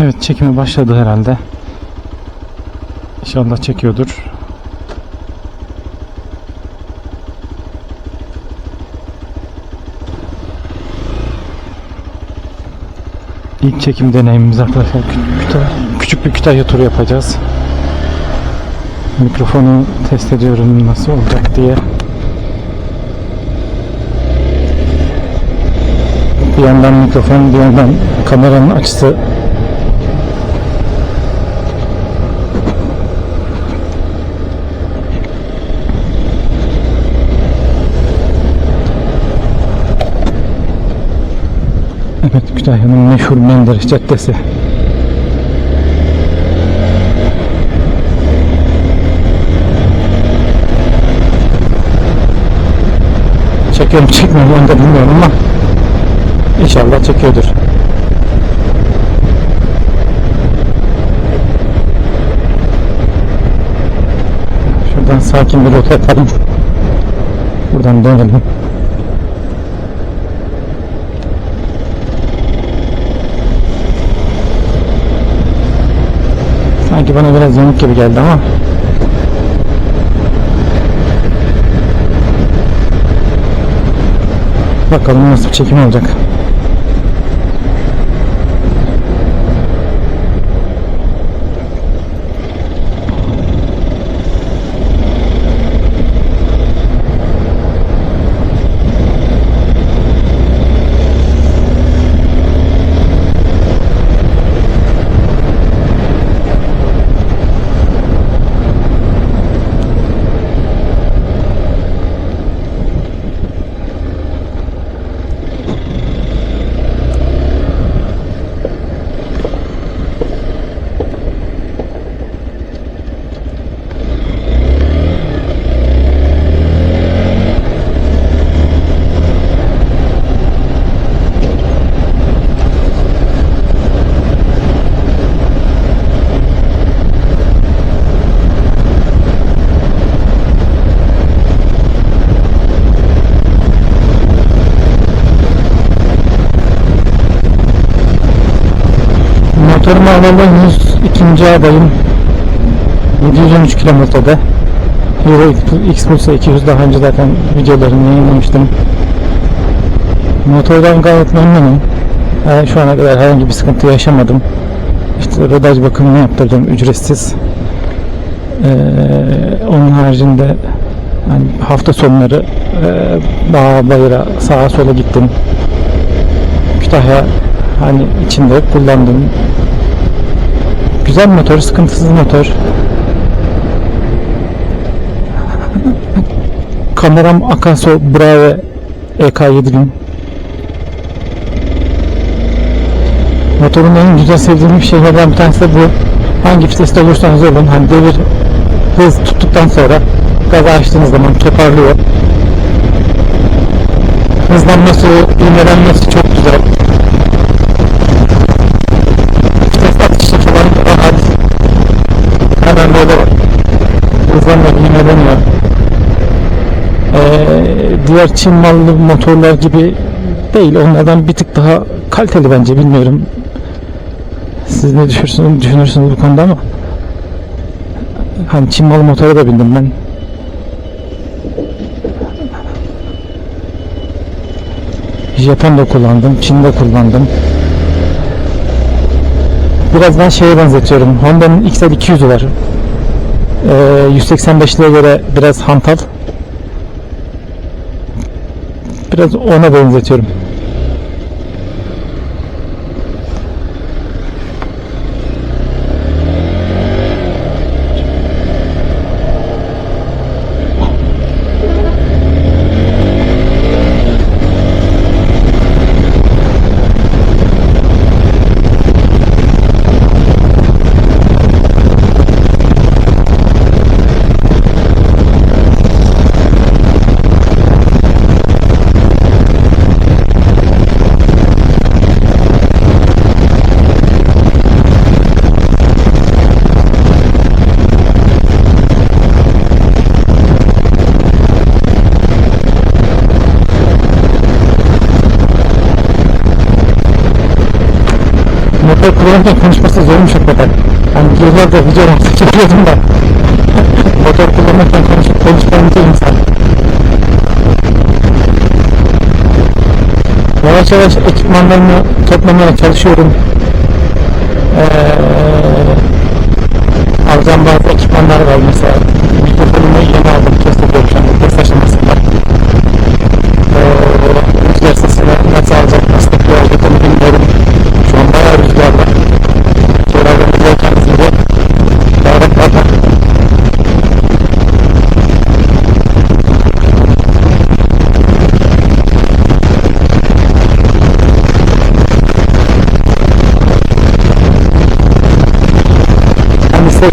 Evet çekimi başladı herhalde. İnşallah çekiyordur. İlk çekim deneyimimiz arkadaşlar. Kü- Kütah- Küçük bir Kütahya turu yapacağız. Mikrofonu test ediyorum nasıl olacak diye. Bir yandan mikrofon, bir yandan kameranın açısı Evet Kütahya'nın meşhur Menderes Caddesi. Çekiyorum çekmiyorum onu da bilmiyorum ama inşallah çekiyordur. Şuradan sakin bir rota yapalım. Buradan dönelim. Sanki bana biraz yamuk gibi geldi ama Bakalım nasıl bir çekim olacak. Henüz ikinci adayım. 713 kilometrede. Euro X Pulse 200 daha önce zaten videolarını yayınlamıştım. Motordan gayet memnunum. Ee, şu ana kadar herhangi bir sıkıntı yaşamadım. İşte rodaj bakımını yaptırdım ücretsiz. Ee, onun haricinde hani hafta sonları e, dağa bayıra sağa sola gittim. Kütahya hani içinde kullandım. Güzel motor, sıkıntısız motor. Kameram Akaso Brave EK7000. Motorun en güzel sevdiğim şeylerden bir tanesi de bu. Hangi viteste olursanız olun, hani devir hız tuttuktan sonra gaza açtığınız zaman toparlıyor. Hızlanması, ivmelenmesi çok güzel. Hızlanma, ivmeleniyor. Ee, diğer Çin mallı motorlar gibi değil. Onlardan bir tık daha kaliteli bence bilmiyorum. Siz ne düşünürsünüz, düşünürsünüz bu konuda ama hani Çin malı motora da bindim ben. Japon'da kullandım, Çin'de kullandım. Biraz ben şeye benzetiyorum. Honda'nın XL200'ü var. Ee, 185'liğe göre biraz hantal. Biraz ona benzetiyorum. Motor kullanırken konuşması zormuş hakikaten. Hani yıllardır videolarda çekiyordum da motor kullanırken konuşup konuşmayınca insan. Yavaş yavaş ekipmanlarımı toplamaya çalışıyorum. Ee, alacağım bazı ekipmanlar var mesela. Mikrofonumu yeni aldım. Test ediyorum şu anda. Test aşamasında. Ee, rüzgar sesini nasıl alacak, nasıl tepki alacak onu bilmiyorum. Şu an bayağı rüzgar var. Çevreden gidiyorken izleyecek. Bağırak bağırak. Hani 80-90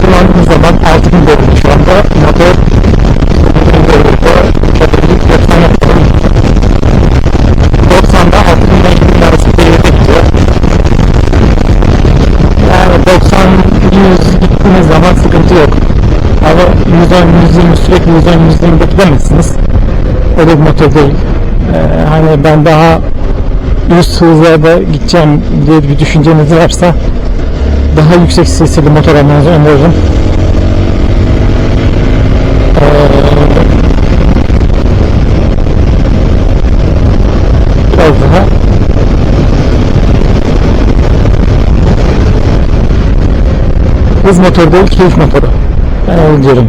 kullandığım zaman 6000 devir şu anda motor 6000 devirde köpeklik yatman yapıyorum. 90'da 6000'den 2000 arası devirde gidiyor. Yani 90-100 gittiğiniz zaman sıkıntı yok. Ama 110-120 sürekli 110-120 beklemezsiniz. Öyle bir motor değil. Ee, hani ben daha üst hızlarda gideceğim diye bir düşünceniz varsa daha yüksek sesli motor almanızı öneririm. Ee, biraz daha hız motoru değil keyif motoru. Ben öyle diyorum.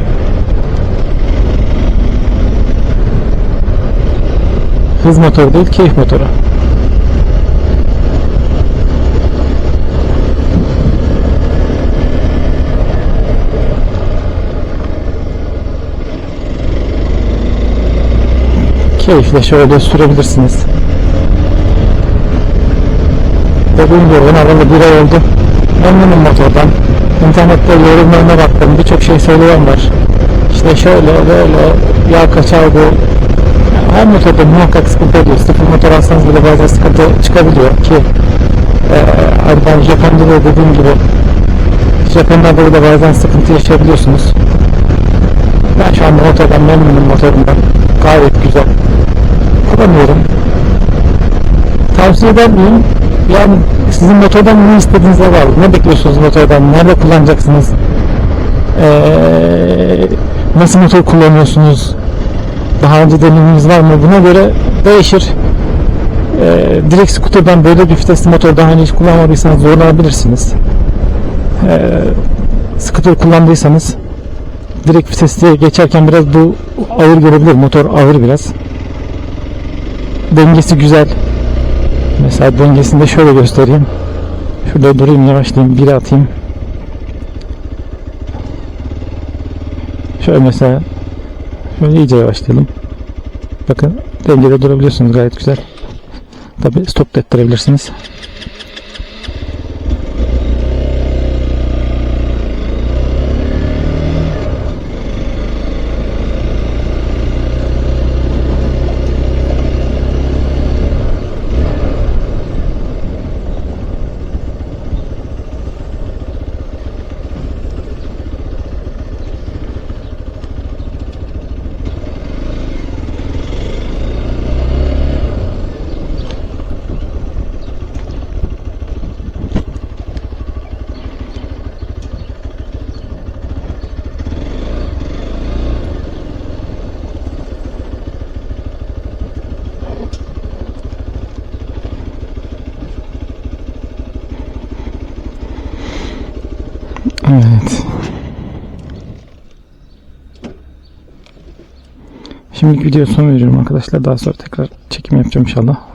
Hız motoru değil keyif motoru. Keyifle şöyle sürebilirsiniz. Dediğim gibi ben alalı bir ay oldu. Memnunum motordan. İnternette yorumlarına baktım. Birçok şey söyleyen var. İşte şöyle böyle yağ kaçar bu. Her motorda muhakkak sıkıntı oluyor. Sıfır motor alsanız bile bazen sıkıntı çıkabiliyor ki e, hani ben Japon'da da dediğim gibi Japonlarda da bazen sıkıntı yaşayabiliyorsunuz. Ben şu anda motordan memnunum motorumdan. Gayet güzel kullanıyorum. Tavsiye eder miyim? Yani sizin motordan ne istediğinize bağlı. Ne bekliyorsunuz motordan? Nerede kullanacaksınız? Ee, nasıl motor kullanıyorsunuz? Daha önce deneyiminiz var mı? Buna göre değişir. Ee, direkt skuterdan böyle bir vitesli motor daha önce hiç kullanmadıysanız zorlanabilirsiniz. Ee, skuter kullandıysanız direkt vitesliye geçerken biraz bu ağır gelebilir. Motor ağır biraz dengesi güzel. Mesela dengesini de şöyle göstereyim. Şurada durayım yavaşlayayım. Bir atayım. Şöyle mesela şöyle iyice yavaşlayalım. Bakın dengede durabiliyorsunuz gayet güzel. Tabi stop da ettirebilirsiniz. Evet. Şimdilik video son veriyorum arkadaşlar. Daha sonra tekrar çekim yapacağım inşallah.